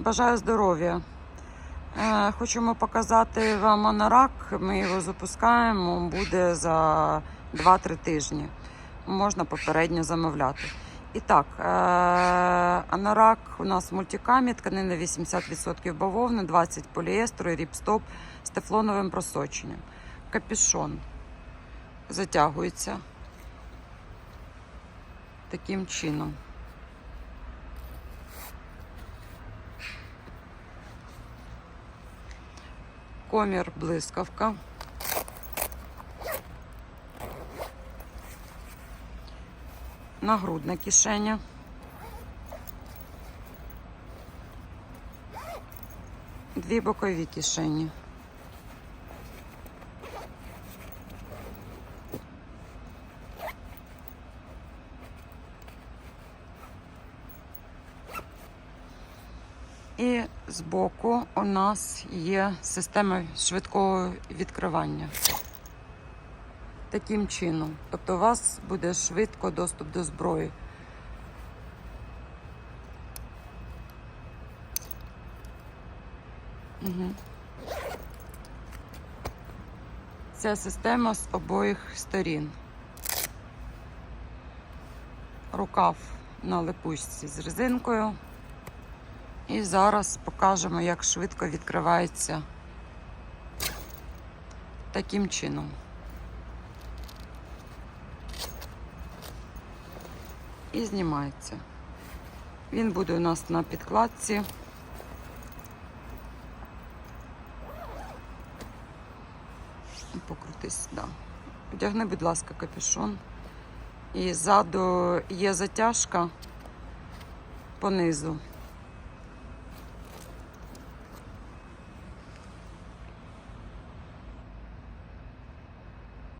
Бажаю здоров'я. Е, Хочемо показати вам анорак. Ми його запускаємо, буде за 2-3 тижні. Можна попередньо замовляти. І так, е, анорак у нас мультикамі, тканина 80% бавовни, 20 поліестру і ріпстоп з тефлоновим просоченням. Капюшон затягується таким чином. Комір блискавка. Нагрудна кишеня. Дві бокові кишені. І збоку у нас є система швидкого відкривання. Таким чином. Тобто у вас буде швидко доступ до зброї. Угу. Ця система з обох сторін. Рукав на липучці з резинкою. І зараз покажемо, як швидко відкривається таким чином. І знімається. Він буде у нас на підкладці. Покрутись, да. Одягни, будь ласка, капюшон. І ззаду є затяжка понизу.